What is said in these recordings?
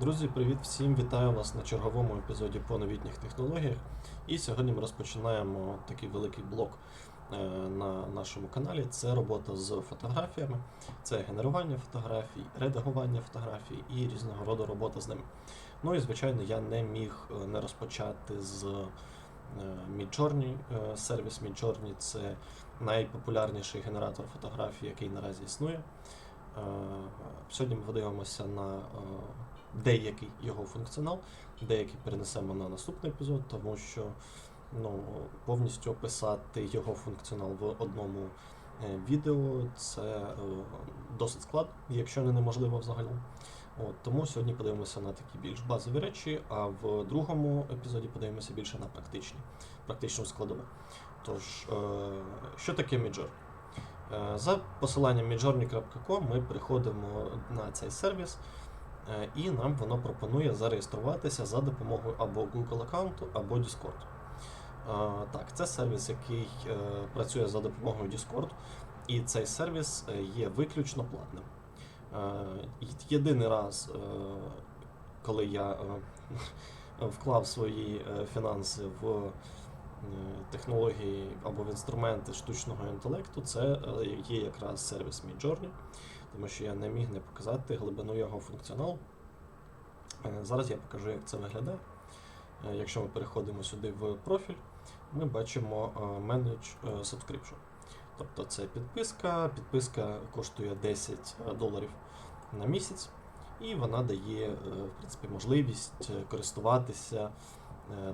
Друзі, привіт всім! Вітаю вас на черговому епізоді по новітніх технологіях. І сьогодні ми розпочинаємо такий великий блок е, на нашому каналі. Це робота з фотографіями, це генерування фотографій, редагування фотографій і різного роду робота з ними. Ну і звичайно, я не міг е, не розпочати з е, Midjourney. Сервіс Midjourney – це найпопулярніший генератор фотографій, який наразі існує. Сьогодні ми подивимося на деякий його функціонал, деякий перенесемо на наступний епізод, тому що ну, повністю описати його функціонал в одному е, відео це е, досить складно, якщо не неможливо взагалі. От, тому сьогодні подивимося на такі більш базові речі, а в другому епізоді подивимося більше на практичні, практичну складову. Тож, е, що таке Midjourney? За посиланням midjourney.com ми приходимо на цей сервіс, і нам воно пропонує зареєструватися за допомогою або Google аккаунту, або Discord. Е, Так, це сервіс, який е, працює за допомогою Discord, і цей сервіс е, є виключно платним. Е, Єдиний раз, е, коли я е, вклав свої е, фінанси в е, технології або в інструменти штучного інтелекту, це е, є якраз сервіс Midjourney, тому що я не міг не показати глибину його функціоналу. Е, Зараз я покажу, як це виглядає. Е, Якщо ми переходимо сюди в профіль, ми бачимо е, Manage Subscription. Тобто це підписка. Підписка коштує 10 доларів на місяць, і вона дає в принципі, можливість користуватися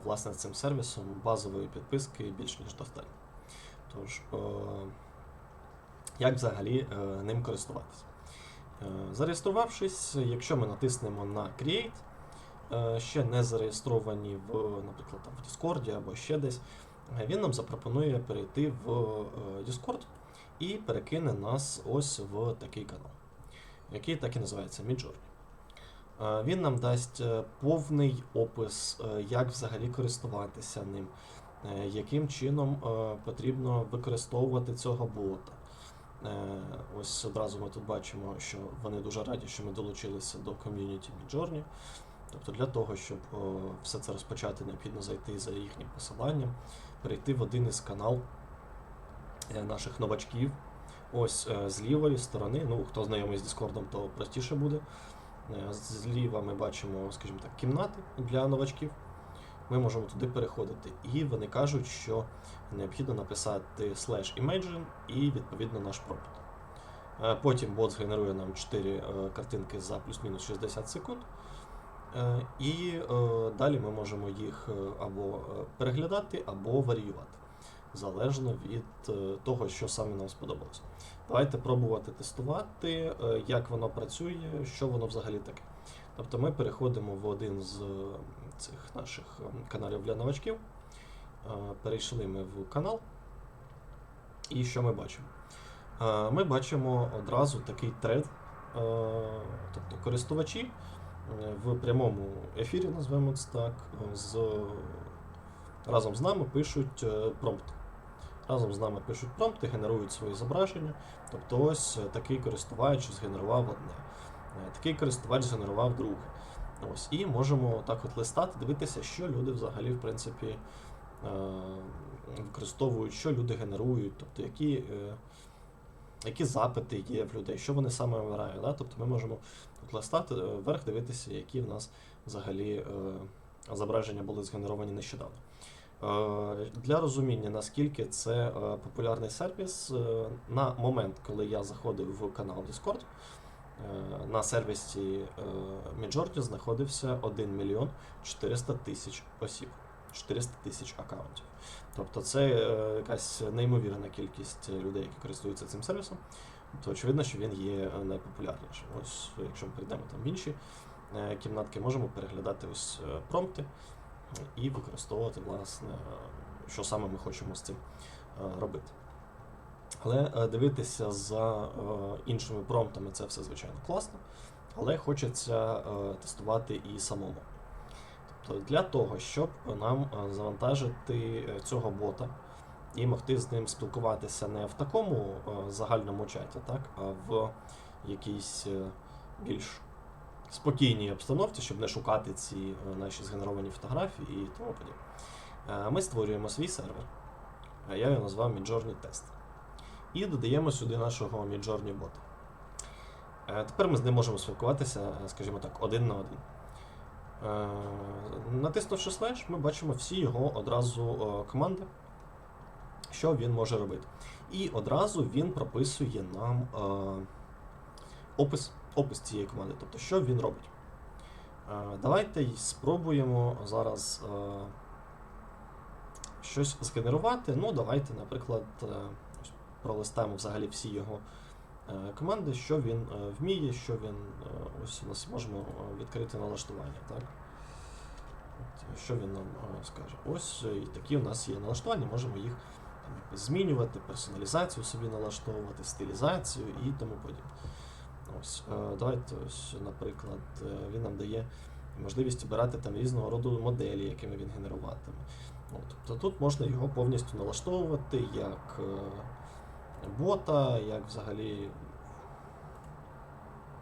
власне цим сервісом базової підписки більш ніж достатньо. Тож, як взагалі ним користуватися? Е, Зареєструвавшись, якщо ми натиснемо на Create, е, ще не зареєстровані в, наприклад, там, в Discord або ще десь, е, він нам запропонує перейти в Discord і перекине нас ось в такий канал, який так і називається Midjourney. Він нам дасть повний опис, як взагалі користуватися ним, яким чином потрібно використовувати цього бота. Е, Ось одразу ми тут бачимо, що вони дуже раді, що ми долучилися до ком'юніті Midjourney. Тобто для того, щоб все це розпочати, необхідно зайти за їхнім посиланням, перейти в один із канал е, наших новачків. Ось е, з лівої сторони, ну хто знайомий з Discord, то простіше буде. Зліва ми бачимо, скажімо так, кімнати для новачків. Ми можемо туди переходити. І вони кажуть, що необхідно написати slash imagine і відповідно наш промпт. Е, Потім бот згенерує нам 4 картинки за плюс-мінус 60 секунд. Е, І е, далі ми можемо їх е, або е, переглядати, або варіювати, залежно від е, того, що саме нам сподобалося. Давайте пробувати тестувати, е, як воно працює, що воно взагалі таке. Тобто ми переходимо в один з е, цих наших е, каналів для новачків. Е, Перейшли ми в канал. І що ми бачимо? Е, Ми бачимо одразу такий тред, е, тобто користувачі в прямому ефірі, назвемо це так, з, разом з нами пишуть промпти. Разом з нами пишуть промпти, генерують свої зображення. Тобто ось такий користувач згенерував одне, такий користувач згенерував друге. Ось, і можемо так от листати, дивитися, що люди взагалі, в принципі, е, використовують, що люди генерують, тобто які, е, які запити є в людей, що вони саме вибирають. Да? Тобто ми можемо тут листати е, вверх, дивитися, які в нас взагалі зображення були згенеровані нещодавно. Для розуміння, наскільки це популярний сервіс, на момент, коли я заходив в канал Discord, на сервісі е, знаходився 1 мільйон 400 тисяч осіб, 400 тисяч аккаунтів. Тобто це е, якась неймовірна кількість людей, які користуються цим сервісом. То очевидно, що він є найпопулярнішим. Ось, якщо ми прийдемо там в інші е, кімнатки, можемо переглядати ось промпти і використовувати, власне, що саме ми хочемо з цим робити. Але е, дивитися за е, іншими промптами це все звичайно класно, але хочеться е, тестувати і самому. Тобто для того, щоб нам завантажити цього бота і могти з ним спілкуватися не в такому загальному чаті, так, а в якійсь більш спокійній обстановці, щоб не шукати ці наші згенеровані фотографії і тому подібне. Ми створюємо свій сервер. Я його назвав Midjourney Test. І додаємо сюди нашого Midjourney бота. Е, Тепер ми з ним можемо спілкуватися, е, скажімо так, один на один. Е, Натиснувши слеш, ми бачимо всі його одразу команди, що він може робити. І одразу він прописує нам опис, опис цієї команди, тобто що він робить. Давайте спробуємо зараз щось згенерувати. Ну, давайте, наприклад, пролистаємо взагалі всі його е, команди, що він е, вміє, що він. е, Ось у нас можемо відкрити налаштування. Так? От, Що він нам скаже? Ось і такі у нас є налаштування, можемо їх там, змінювати, персоналізацію собі налаштовувати, стилізацію і тому подібне. Ось, давайте, ось, наприклад, він нам дає можливість обирати там різного роду моделі, якими він генеруватиме. Ну, тобто тут можна його повністю налаштовувати як бота, як взагалі.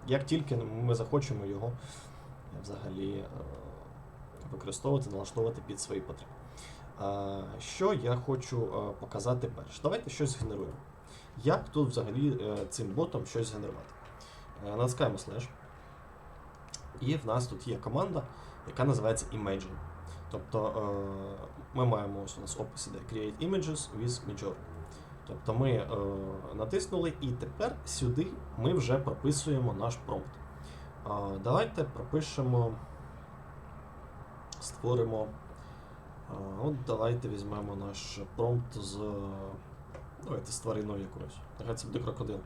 Як тільки ми захочемо його е, взагалі е, використовувати, налаштовувати під свої потреби. Що я хочу е, показати перше? Давайте щось згенеруємо. Як тут взагалі цим ботом щось згенерувати? Е, Натискаємо слеш. І в нас тут є команда, яка називається Imagine. Тобто ми маємо ось у нас опис іде Create Images with Midjourney. Тобто ми е, натиснули, і тепер сюди ми вже прописуємо наш промпт. Е, давайте пропишемо, створимо. е, от давайте візьмемо наш промпт з. Давайте з твариною якоюсь. Нехай це буде крокодил.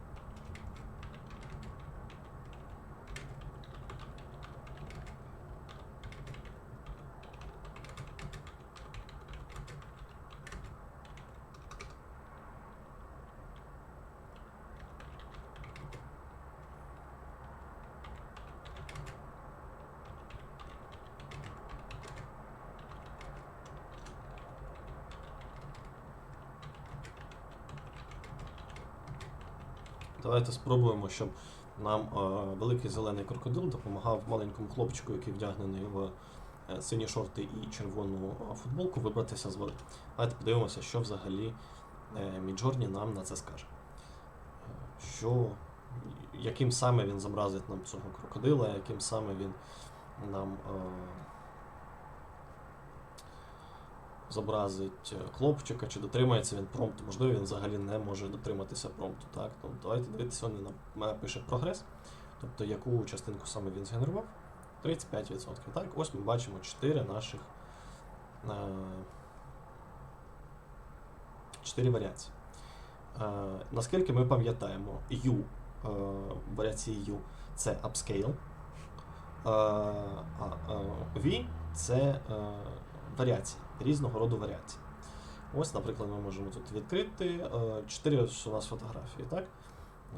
Давайте спробуємо, щоб нам е, великий зелений крокодил допомагав маленькому хлопчику, який вдягнений в е, сині шорти і червону е, футболку, вибратися з води. Давайте подивимося, що взагалі Міджорні нам на це скаже. Що, яким саме він зобразить нам цього крокодила, яким саме він нам е, зобразить е, хлопчика, чи дотримається він промпту. Можливо, він взагалі не може дотриматися промпту. Так? Тобто, давайте дивитися, він пише прогрес, тобто яку частинку саме він згенерував. 35%. Так, ось ми бачимо 4 наших е, 4 варіації. Е, наскільки ми пам'ятаємо, U, е, варіації U це upscale, е, е, V це е, варіації, різного роду варіації. Ось, наприклад, ми можемо тут відкрити 4 у нас фотографії, так?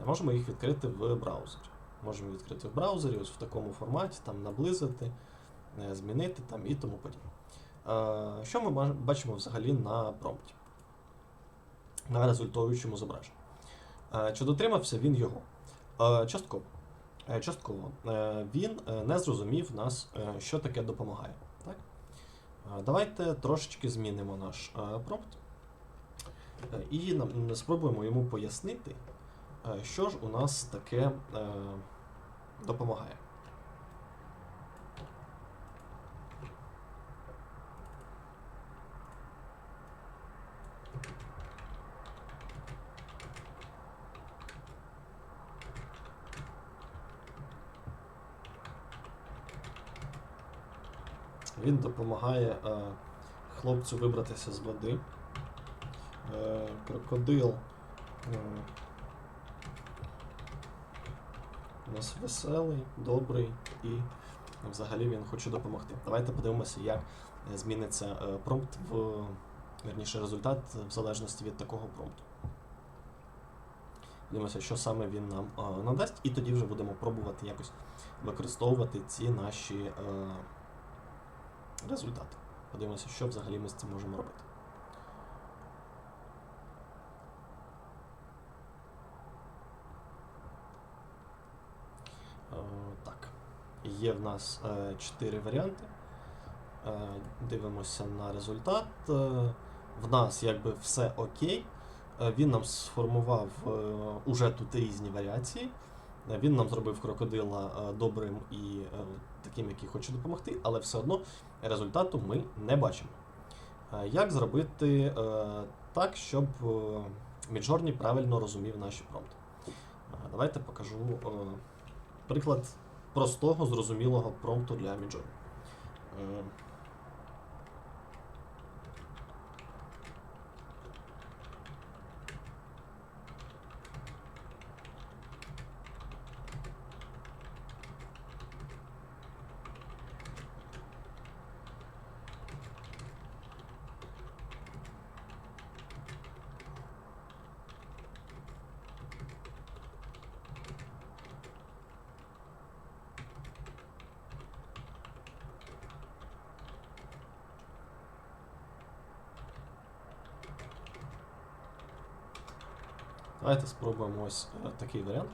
Можемо їх відкрити в браузері. Можемо відкрити в браузері, ось в такому форматі, там наблизити, е, змінити там і тому подібне. Е, Що ми бачимо взагалі на промпті? На результуючому зображенні. Е, Чи дотримався він його? Е, Частково. Е, Частково. Е, Він е, не зрозумів нас, е, що таке допомагає. Давайте трошечки змінимо наш промпт і спробуємо йому пояснити, що ж у нас таке е, допомагає. Він допомагає е, хлопцю вибратися з води. Е, крокодил е, у нас веселий, добрий і взагалі він хоче допомогти. Давайте подивимося, як зміниться промпт в верніше результат в залежності від такого промпту. Дивимося, що саме він нам надасть, і тоді вже будемо пробувати якось використовувати ці наші е, результати. Подивимося, що взагалі ми з цим можемо робити. Е, так. є в нас 4 варіанти. Е, Дивимося на результат. Е, В нас якби все окей. Е, Він нам сформував е, уже тут різні варіації. Е, Він нам зробив крокодила е, добрим і е, таким, який хоче допомогти, але все одно результату ми не бачимо. Як зробити так, щоб Midjourney правильно розумів наші промпти? Давайте покажу приклад простого, зрозумілого промпту для Midjourney. Давайте спробуємо ось е, такий варіант.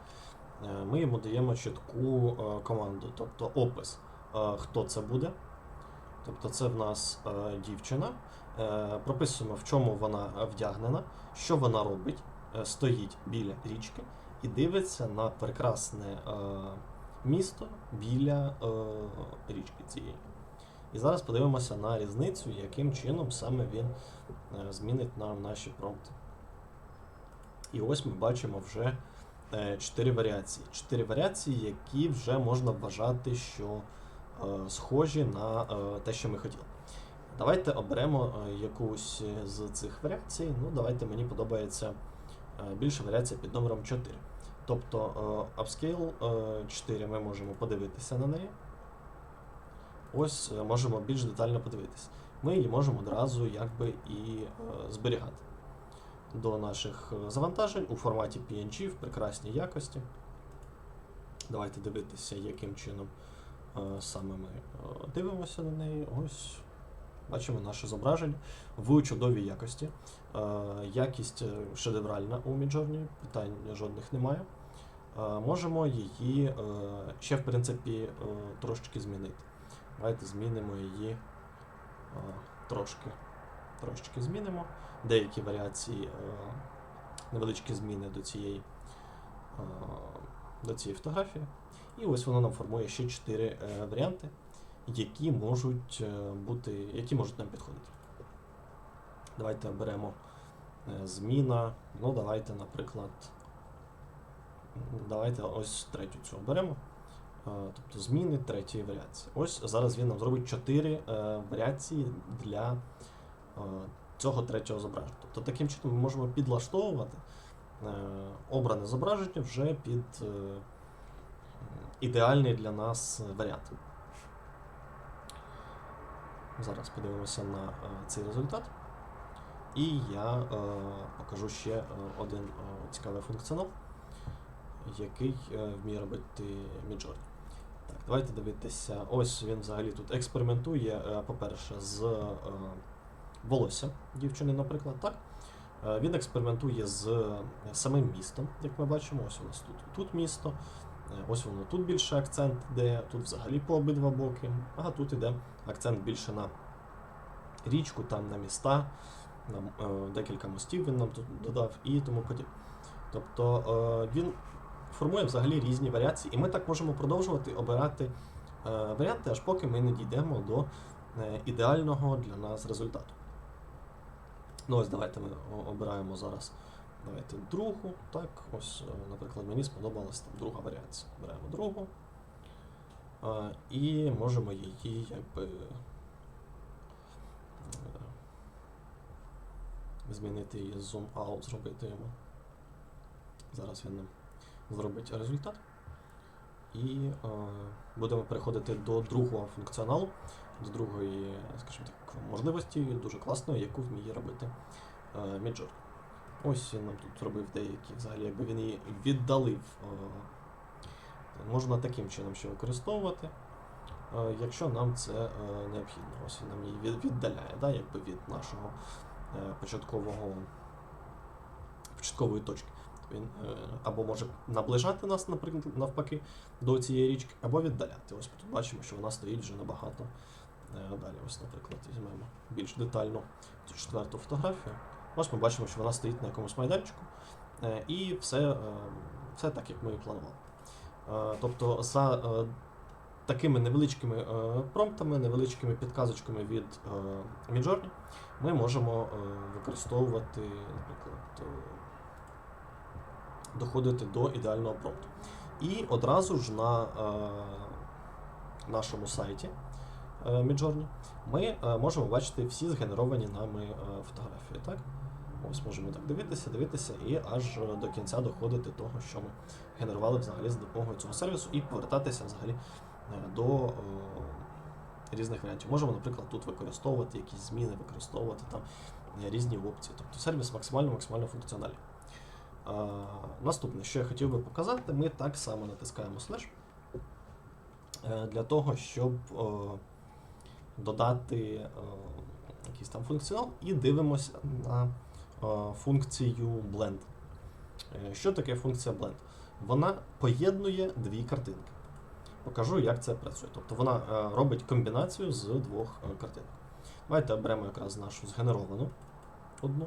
Е, Ми йому даємо чітку е, команду, тобто опис, хто це буде. Тобто це в нас дівчина. Прописуємо, в чому вона вдягнена, що вона робить, стоїть біля річки і дивиться на прекрасне місто біля річки цієї. І зараз подивимося на різницю, яким чином саме він змінить нам наші промпти. І ось ми бачимо вже е, чотири варіації. Чотири варіації, які вже можна вважати, що е, схожі на е, те, що ми хотіли. Давайте оберемо е, якусь з цих варіацій. Ну, давайте мені подобається е, більше варіація під номером 4. Тобто е, Upscale е, 4 ми можемо подивитися на неї. Ось е, можемо більш детально подивитися. Ми її можемо одразу якби і е, зберігати до наших е, завантажень у форматі PNG в прекрасній якості. Давайте дивитися, яким чином е, саме ми е, дивимося на неї. Ось бачимо наше зображення в чудовій якості. Якість шедевральна у Midjourney, питань жодних немає. Можемо її ще, в принципі, трошечки змінити. Давайте змінимо її трошки. Трошечки змінимо деякі варіації, е, невеличкі зміни до цієї, е, до цієї фотографії. І ось воно нам формує ще 4 варіанти, які можуть е, бути, які можуть нам підходити. Давайте оберемо е, зміна. Ну, давайте, наприклад, давайте ось третю цю оберемо. Е, Тобто зміни третьої варіації. Ось зараз він нам зробить 4 варіації для е, цього третього зображення. Тобто таким чином ми можемо підлаштовувати е, обране зображення вже під е, ідеальний для нас варіант. Зараз подивимося на е, цей результат. І я е, покажу ще один е, цікавий функціонал, який е, вміє робити Midjourney. Так, давайте дивитися. Ось він взагалі тут експериментує, е, по-перше, з е, волосся дівчини, наприклад, так. Е, Він експериментує з е, самим містом, як ми бачимо. Ось у нас тут, тут місто, е, ось воно тут більше акцент іде, тут взагалі по обидва боки. А тут іде акцент більше на річку, там на міста, на декілька мостів він нам тут додав і тому подібне. Тобто він формує взагалі різні варіації, і ми так можемо продовжувати обирати варіанти, аж поки ми не дійдемо до ідеального для нас результату. Ну ось давайте ми обираємо зараз давайте другу. Так, ось, е, наприклад, мені сподобалась там друга варіація. Беремо другу. І можемо її якби е, змінити її out, зробити йому. Зараз він нам зробить результат. І е, будемо переходити до другого функціоналу, до другої, скажімо так, можливості, дуже класної, яку вміє робити е, Midjourney. Ось нам тут зробив деякі, взагалі, якби він її віддалив. Е, можна таким чином ще використовувати, е, якщо нам це необхідно. Ось він нам її віддаляє, да, якби від нашого початкового початкової точки. Він або може наближати нас, наприклад, навпаки, до цієї річки, або віддаляти. Ось тут бачимо, що вона стоїть вже набагато далі. Ось, наприклад, візьмемо більш детально цю четверту фотографію. Ось ми бачимо, що вона стоїть на якомусь майданчику, е, і все, е, все так, як ми і планували. Е, Тобто за е, такими невеличкими е, промптами, невеличкими підказочками від е, Midjourney ми можемо е, використовувати, наприклад, е, доходити до ідеального промпту. І одразу ж на е, нашому сайті е, Midjourney ми е, можемо бачити всі згенеровані нами е, фотографії. Так? Ось можемо так дивитися, дивитися і аж е, до кінця доходити того, що ми генерували взагалі з допомогою цього сервісу, і повертатися взагалі е, до е, різних варіантів. Можемо, наприклад, тут використовувати якісь зміни, використовувати там е, різні опції. Тобто сервіс максимально максимально функціональний. А, наступне, що я хотів би показати, ми так само натискаємо слеш е, для того, щоб е, додати е, якийсь там функціонал і дивимося на е, функцію Blend. Е, Що таке функція Blend? Вона поєднує дві картинки. Покажу, як це працює. Тобто вона робить комбінацію з двох картинок. Давайте оберемо якраз нашу згенеровану одну.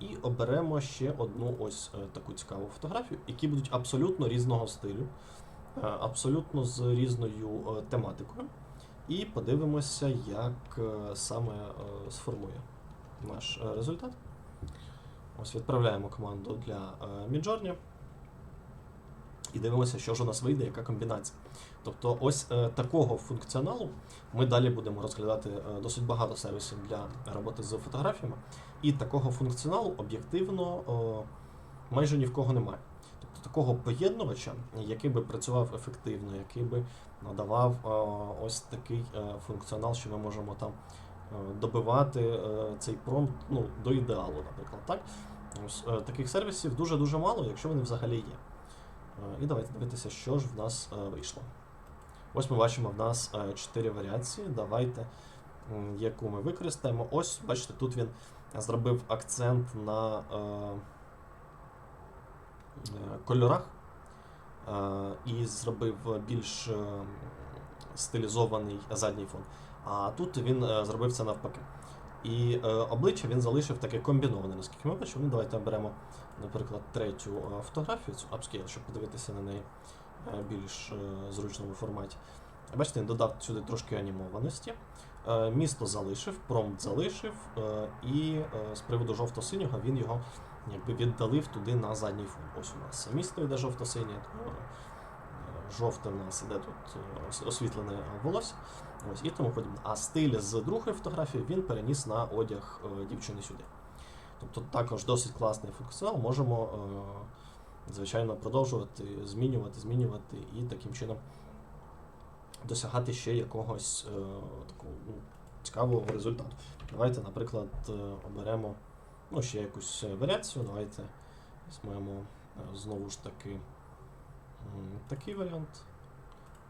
І оберемо ще одну ось таку цікаву фотографію, які будуть абсолютно різного стилю, абсолютно з різною тематикою. І подивимося, як е, саме е, сформує наш е, результат. Ось відправляємо команду для Midjourney і дивимося, що ж у нас вийде, яка комбінація. Тобто, ось е, такого функціоналу ми далі будемо розглядати е, досить багато сервісів для роботи з фотографіями. І такого функціоналу об'єктивно е, майже ні в кого немає. Такого поєднувача, який би працював ефективно, який би надавав е, ось такий е, функціонал, що ми можемо там е, добивати цей промпт ну, до ідеалу, наприклад. Так? Ось, таких сервісів дуже-дуже мало, якщо вони взагалі є. І давайте дивитися, що ж в нас вийшло. Ось ми бачимо в нас 4 варіації. Давайте, яку ми використаємо. Ось, бачите, тут він зробив акцент на кольорах е, і зробив більш е, стилізований задній фон. А тут він е, зробив це навпаки. І е, обличчя він залишив таке комбіноване, наскільки ми бачимо. Ну, давайте оберемо, наприклад, третю е, фотографію, цю upscale, щоб подивитися на неї е, більш е, зручному форматі. Бачите, він додав сюди трошки анімованості. Е, Місто залишив, промпт залишив, е, і е, з приводу жовто-синього він його якби віддалив туди на задній фон. Ось у нас місто йде жовто-синє, е, жовте в нас іде тут е, освітлене волосся. Ось і тому подібне. А стиль з другої фотографії він переніс на одяг е, дівчини сюди. Тобто також досить класний функціонал. Можемо, звичайно, продовжувати змінювати, змінювати і таким чином досягати ще якогось такого ну, цікавого результату. Давайте, наприклад, оберемо ну, ще якусь е, варіацію. Давайте візьмемо е, знову ж таки такий варіант.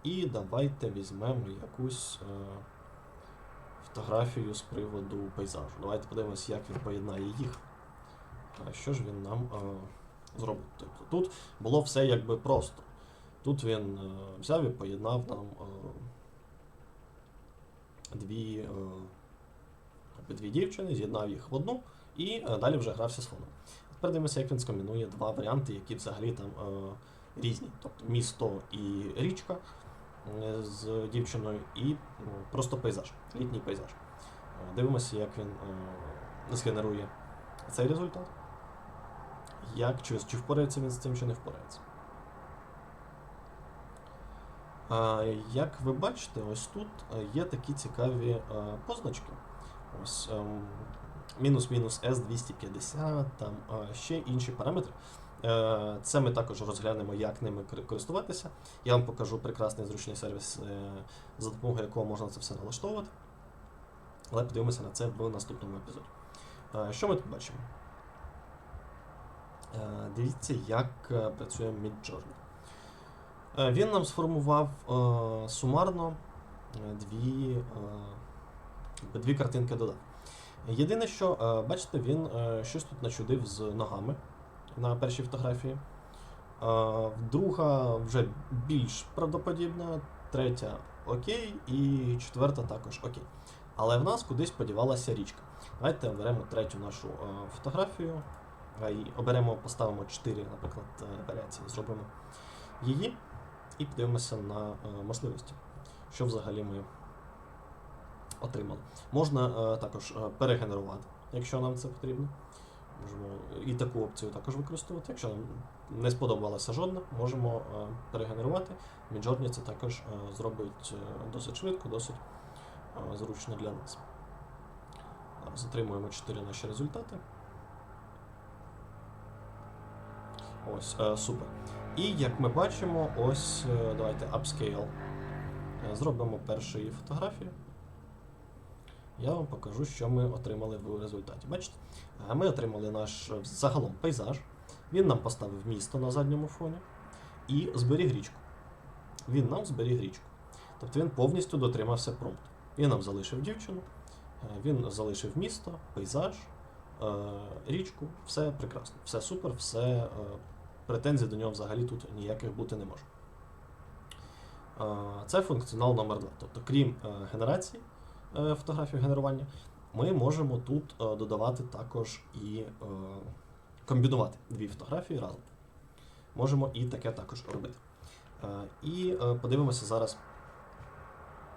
І давайте візьмемо якусь е, фотографію з приводу пейзажу. Давайте подивимося, як він поєднає їх. А що ж він нам зробить? Тобто тут було все якби просто. Тут він взяв і поєднав нам дві, обидві дівчини, з'єднав їх в одну і е, далі вже грався з фоном. Тепер дивимося, як він скомбінує два варіанти, які взагалі там е, різні. Тобто місто і річка е, з дівчиною, і ну, просто пейзаж, літній пейзаж. Дивимося, як він згенерує цей результат. Як, чи, чи впорається він з цим, чи не впорається. Як ви бачите, ось тут є такі цікаві позначки. Ось ем, мінус-мінус S250, там ще інші параметри. Е, Це ми також розглянемо, як ними користуватися. Я вам покажу прекрасний зручний сервіс, е, за допомогою якого можна це все налаштовувати. Але подивимося на це в наступному епізоді. Е, Що ми тут бачимо? Дивіться, як працює Midjourney. Він нам сформував сумарно дві, дві картинки додав. Єдине, що, е, бачите, він е, щось тут начудив з ногами. на першій фотографії. Друга вже більш правдоподібна, третя окей, і четверта також окей. Але в нас кудись подівалася річка. Давайте оберемо третю нашу е, фотографію. І оберемо, поставимо 4, наприклад, е, варіації, зробимо її і подивимося на е, можливості, що взагалі ми отримали. Можна е, також е, перегенерувати, якщо нам це потрібно. Можемо і таку опцію також використовувати. Якщо нам не сподобалася жодна, можемо е, перегенерувати. Midjourney це також зробить досить швидко, досить зручно для нас. Затримуємо 4 наші результати. Ось, супер. І як ми бачимо, ось давайте upscale. Зробимо першу її фотографію. Я вам покажу, що ми отримали в результаті. Бачите? Е, Ми отримали наш е, загалом пейзаж. Він нам поставив місто на задньому фоні і зберіг річку. Він нам зберіг річку. Тобто він повністю дотримався промпту. Він нам залишив дівчину, е, він залишив місто, пейзаж, річку, все прекрасно, все супер, все претензій до нього взагалі тут ніяких бути не може. Це функціонал номер 2. Тобто, крім генерації е, фотографій генерування, ми можемо тут е, додавати також і е, комбінувати дві фотографії разом. Можемо і таке також робити. І подивимося зараз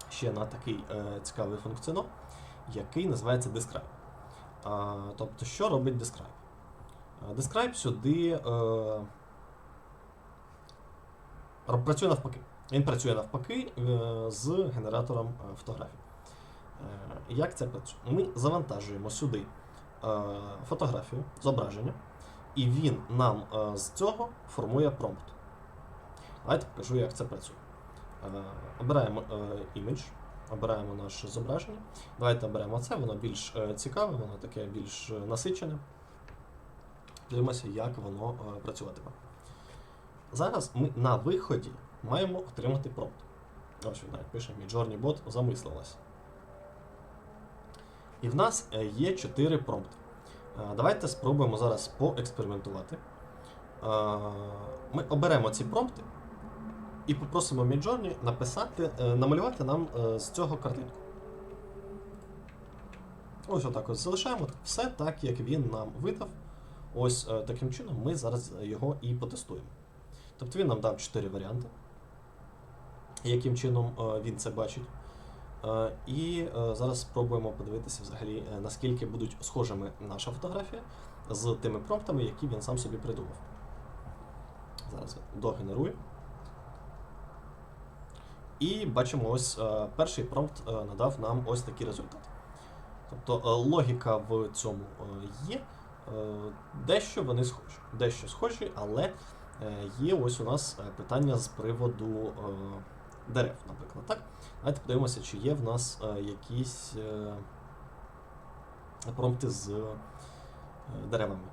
ще на такий цікавий функціонал, який називається Describe. Тобто, що робить Describe? Describe сюди працює навпаки. Він працює навпаки з генератором фотографій. Е, Як це працює? Ми завантажуємо сюди е, фотографію, зображення, і він нам е, з цього формує промпт. Давайте покажу, як це працює. Обираємо імідж, обираємо наше зображення. Давайте оберемо це, воно більш цікаве, воно таке більш насичене. Дивимося, як воно працюватиме. Зараз ми на виході маємо отримати промпт. Ось він навіть пише Midjourney Bot замислилась. І в нас е, є 4 промпти. Е, Давайте спробуємо зараз поекспериментувати. Е, Ми оберемо ці промпти і попросимо Midjourney написати, намалювати нам з цього картинку. Ось отак ось залишаємо все так, як він нам видав. Ось таким чином ми зараз його і потестуємо. Тобто він нам дав 4 варіанти, яким чином він це бачить. Е, І е, зараз спробуємо подивитися взагалі, е, наскільки будуть схожими наша фотографія з тими промптами, які він сам собі придумав. Зараз догенерую. І бачимо, ось перший промпт надав нам ось такий результат. Тобто логіка в цьому є. Дещо вони схожі. Дещо схожі, але є ось у нас питання з приводу дерев, наприклад. Так? Давайте подивимося, чи є в нас е, якісь е, промпти з е, деревами.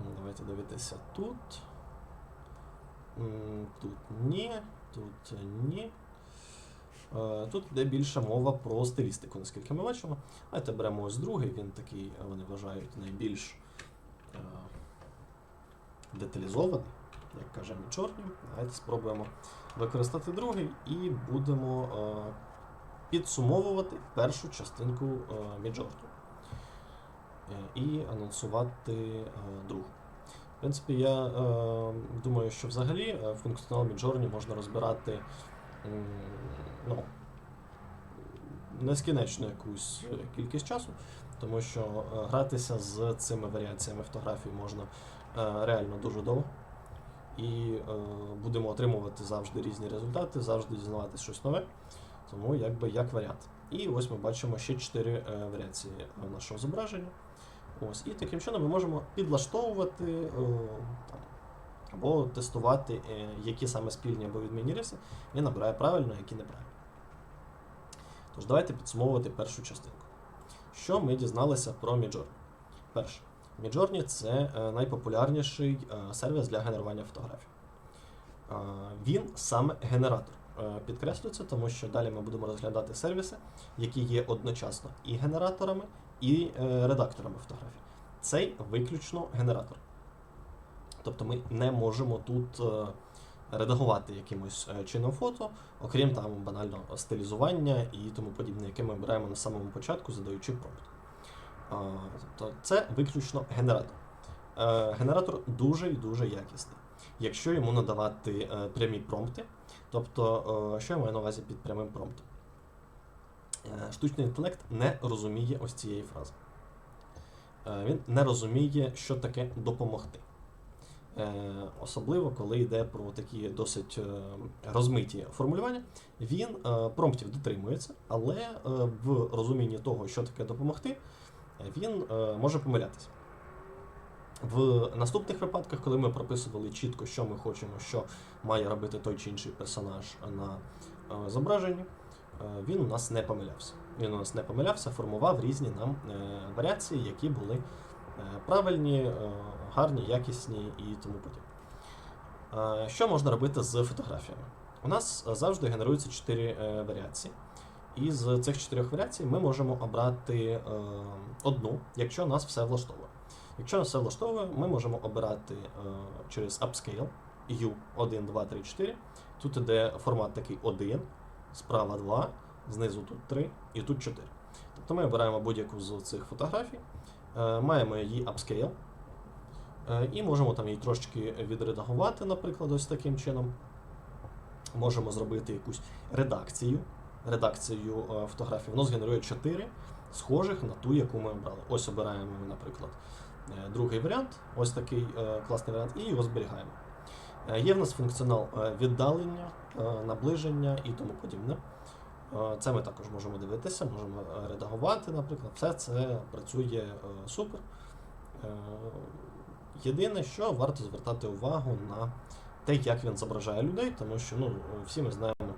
Ну, Давайте дивитися тут. Тут ні, тут ні. Тут йде більше мова про стилістику, наскільки ми бачимо. Давайте беремо ось другий, він такий, вони вважають, найбільш деталізований, як каже Midjourney. Давайте спробуємо використати другий і будемо е, підсумовувати першу частинку е, Midjourney. Е, І анонсувати другу. В принципі, я думаю, що взагалі функціонал Midjourney можна розбирати ну, нескінчну якусь кількість часу, тому що гратися з цими варіаціями фотографій можна реально дуже довго. І е, будемо отримувати завжди різні результати, завжди дізнаватися щось нове. Тому якби як варіант. І ось ми бачимо ще 4 е, варіації нашого зображення. Ось, і таким чином ми можемо підлаштовувати е, там, або тестувати, які саме спільні або відмінні риси він набирає правильно, які неправильно. Тож давайте підсумовувати першу частинку. Що ми дізналися про Midjourney? Перше, Midjourney – це е, найпопулярніший е, сервіс для генерування фотографій. Е, Він саме генератор. Підкреслюється, тому що далі ми будемо розглядати сервіси, які є одночасно і генераторами, і редакторами фотографій. Цей виключно генератор. Тобто ми не можемо тут редагувати якимось чином фото, окрім там банально стилізування і тому подібне, яке ми обираємо на самому початку, задаючи промпт. Тобто це виключно генератор. Е, Генератор дуже і дуже якісний. Якщо йому надавати е, прямі промпти, тобто, е, що я маю на увазі під прямим промптом? Штучний інтелект не розуміє ось цієї фрази. Він не розуміє, що таке допомогти. Особливо, коли йде про такі досить розмиті формулювання, він промптів дотримується, але в розумінні того, що таке допомогти, він е, може помилятися. В наступних випадках, коли ми прописували чітко, що ми хочемо, що має робити той чи інший персонаж на е, зображенні, е, він у нас не помилявся. Він у нас не помилявся, формував різні нам е, варіації, які були е, правильні, е, гарні, якісні і тому подібне. Е, Що можна робити з фотографіями? У нас е, завжди генеруються чотири е, варіації. І з цих чотирьох варіацій ми можемо обрати е, одну, якщо нас все влаштовує. Якщо нас все влаштовує, ми можемо обирати е, через Upscale U 1, 2, 3, 4. Тут іде формат такий 1, справа 2, знизу тут 3 і тут 4. Тобто ми обираємо будь-яку з цих фотографій, е, маємо її Upscale, і можемо там її трошечки відредагувати, наприклад, ось таким чином. Можемо зробити якусь редакцію. Редакцію е, фотографій. Воно згенерує 4 схожих на ту, яку ми обрали. Ось обираємо, наприклад, е, другий варіант, ось такий е, класний варіант, і його зберігаємо. Є в нас функціонал віддалення, наближення і тому подібне. Це ми також можемо дивитися, можемо редагувати, наприклад. Все це працює супер. Єдине, що варто звертати увагу на те, як він зображає людей, тому що ну, всі ми знаємо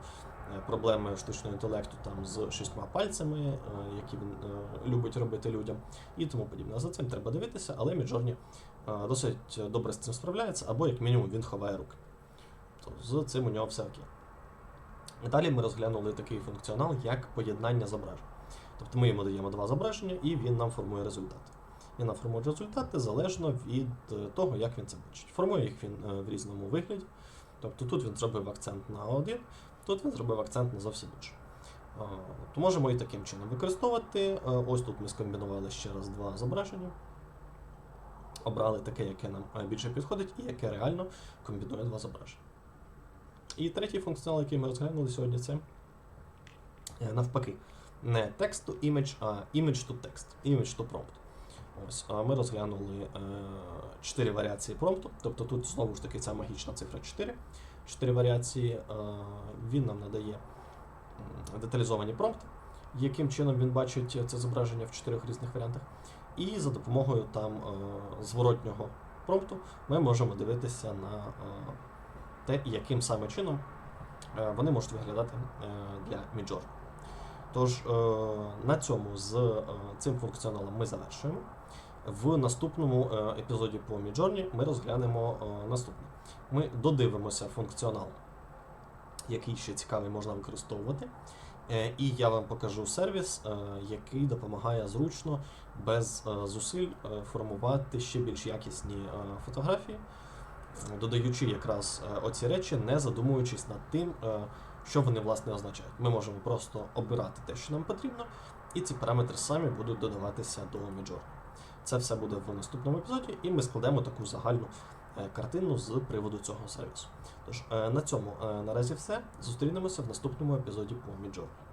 проблеми штучного інтелекту там з шістьма пальцями, е, які він е, любить робити людям, і тому подібне. За цим треба дивитися, але е, досить добре з цим справляється, або як мінімум він ховає руки. То з цим у нього все окей. Далі ми розглянули такий функціонал, як поєднання зображень. Тобто ми йому даємо два зображення, і він нам формує результати. Він нам формує результати залежно від е, того, як він це бачить. Формує їх він е, в різному вигляді. Тобто тут він зробив акцент на один, тут він зробив акцент на зовсім інше. Е, То можемо і таким чином використовувати. Е, Ось тут ми скомбінували ще раз два зображення. Обрали таке, яке нам е, більше підходить, і яке реально комбінує два зображення. І третій функціонал, який ми розглянули сьогодні, це е, навпаки. Не text to image, а image to text, image to prompt. Ось, ми розглянули е, 4 варіації промпту, тобто тут знову ж таки ця магічна цифра 4. 4 варіації. Е, він нам надає деталізовані промпти, яким чином він бачить це зображення в чотирьох різних варіантах. І за допомогою там е, зворотнього промпту ми можемо дивитися на е, те, яким саме чином вони можуть виглядати для Midjourney. Тож на цьому з цим функціоналом ми завершуємо. В наступному епізоді по Midjourney ми розглянемо наступне. Ми додивимося функціонал, який ще цікавий можна використовувати. Е, І я вам покажу сервіс, е, який допомагає зручно, без е, зусиль формувати ще більш якісні фотографії, додаючи якраз оці речі, не задумуючись над тим, що вони власне означають. Ми можемо просто обирати те, що нам потрібно, і ці параметри самі будуть додаватися до Midjourney. Це все буде в наступному епізоді, і ми складемо таку загальну картину з приводу цього сервісу. Тож е, на цьому е, наразі все. Зустрінемося в наступному епізоді по Midjourney.